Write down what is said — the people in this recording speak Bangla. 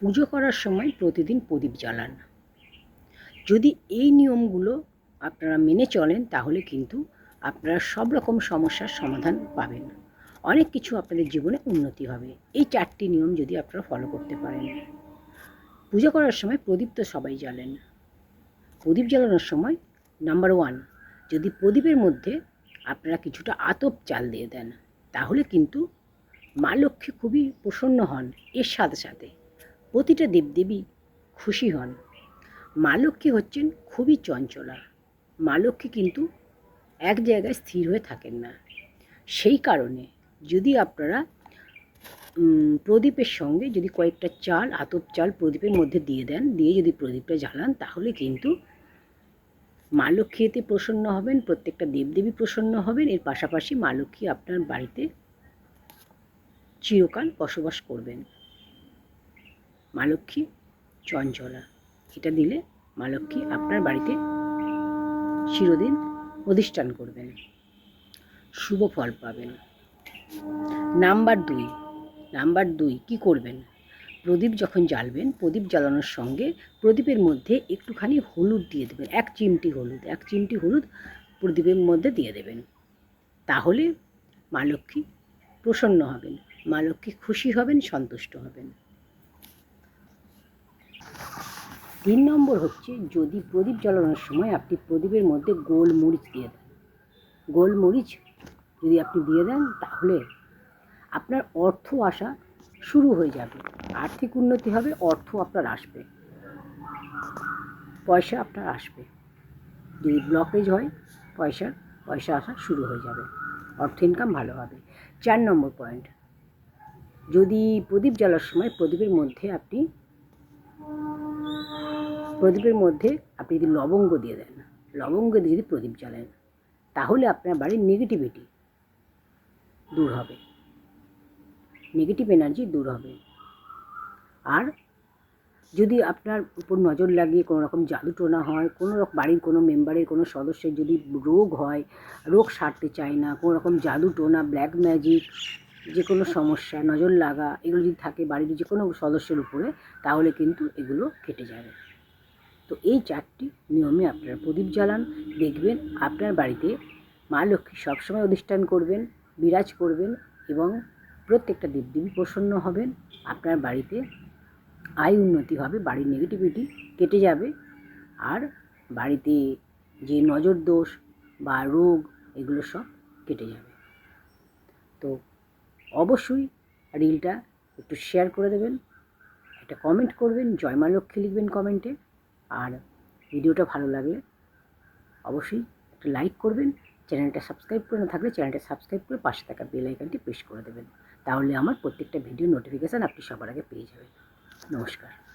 পুজো করার সময় প্রতিদিন প্রদীপ জ্বালান। যদি এই নিয়মগুলো আপনারা মেনে চলেন, তাহলে কিন্তু আপনারা সব রকম সমস্যার সমাধান পাবেন। অনেক কিছু আপনাদের জীবনে উন্নতি হবে। এই চারটি নিয়ম যদি আপনারা ফলো করতে পারেন। পুজো করার সময় প্রদীপ তো সবাই জ্বালেন। প্রদীপ জ্বালানোর সময় নাম্বার ওয়ান যদি প্রদীপের মধ্যে আপনারা কিছুটা আতপ চাল দিয়ে দেন, তাহলে কিন্তু মা লক্ষ্মী খুবই প্রসন্ন হন। এর সাথে সাথে প্রতিটা দেবদেবী খুশি হন। মা লক্ষ্মী হচ্ছেন খুবই চঞ্চলা। মা লক্ষ্মী কিন্তু এক জায়গায় স্থির হয়ে থাকেন না। সেই কারণে যদি আপনারা প্রদীপের সঙ্গে যদি কয়েকটা চাল, আতপ চাল প্রদীপের মধ্যে দিয়ে দেন, দিয়ে যদি প্রদীপটা জ্বালান, তাহলে কিন্তু মা লক্ষ্মী এতে প্রসন্ন হবেন, প্রত্যেকটা দেবদেবী প্রসন্ন হবেন। এর পাশাপাশি মা লক্ষ্মী আপনার বাড়িতে চিরকাল বসবাস করবেন। মা লক্ষ্মী, চঞ্চলা। এটা দিলে মা লক্ষ্মী আপনার বাড়িতে চিরদিন অধিষ্ঠান করবেন, শুভ ফল পাবেন। নাম্বার দুই নাম্বার দুই, কি করবেন? প্রদীপ যখন জ্বালবেন, প্রদীপ জ্বালানোর সঙ্গে প্রদীপের মধ্যে একটুখানি হলুদ দিয়ে দেবেন, এক চিমটি হলুদ, এক চিমটি হলুদ প্রদীপের মধ্যে দিয়ে দেবেন। তাহলে মা লক্ষ্মী প্রসন্ন হবেন, মা লক্ষ্মী খুশি হবেন, সন্তুষ্ট হবেন। তিন নম্বর হচ্ছে, যদি প্রদীপ জ্বালানোর সময় আপনি প্রদীপের মধ্যে গোলমরিচ দিয়ে দেন। গোলমরিচ যদি আপনি দিয়ে দেন, তাহলে আপনার অর্থ আসা শুরু হয়ে যাবে। আর্থিক উন্নতি হবে, অর্থ আপনার আসবে। পয়সা আপনার আসবে। যদি ব্লকেজ হয়, পয়সা পয়সা আসা শুরু হয়ে যাবে। অর্থ ইনকাম ভালো হবে। চার নম্বর পয়েন্ট যদি প্রদীপ জ্বালার সময় প্রদীপের মধ্যে আপনি প্রদীপের মধ্যে আপনি যদি লবঙ্গ দিয়ে দেন, লবঙ্গ দিয়ে যদি প্রদীপ জ্বালেন, তাহলে আপনার বাড়ির নেগেটিভিটি দূর হবে। নেগেটিভ এনার্জি দূর হবে। আর যদি আপনার উপর নজর লাগিয়ে কোনো রকম জাদু টোনা হয়, কোনো রকম বাড়ির কোনো মেম্বারের কোনো সদস্যের যদি রোগ হয়, রোগ সারতে চায় না, কোনো রকম জাদু টোনা ব্ল্যাক ম্যাজিক যে কোনো সমস্যা, নজর লাগা, এগুলো যদি থাকে বাড়ির যে কোনো সদস্যের উপরে, তাহলে কিন্তু এগুলো কেটে যাবে। তো এই চারটি নিয়মে আপনারা প্রদীপ জ্বালান, দেখবেন আপনার বাড়িতে মা লক্ষ্মী সবসময় অধিষ্ঠান করবেন, বিরাজ করবেন এবং প্রত্যেকটা দেবদেবী প্রসন্ন হবেন। আপনার বাড়িতে আয় উন্নতি হবে, বাড়ির নেগেটিভিটি কেটে যাবে। আর বাড়িতে যে নজর দোষ বা রোগ, এগুলো সব কেটে যাবে। তো অবশ্যই রিলটা একটু শেয়ার করে দেবেন, একটা কমেন্ট করবেন, জয় মা লক্ষ্মী লিখবেন কমেন্টে আর ভিডিওটা ভালো লাগলে অবশ্যই একটা লাইক করবেন, চ্যানেলটা সাবস্ক্রাইব করে না থাকলে চ্যানেলটা সাবস্ক্রাইব করে পাশে থাকা বেল আইকনটি প্রেস করে দেবেন। তাহলে আমার প্রত্যেকটা ভিডিও নোটিফিকেশান আপনি সবার আগে পেয়ে যাবেন। নমস্কার।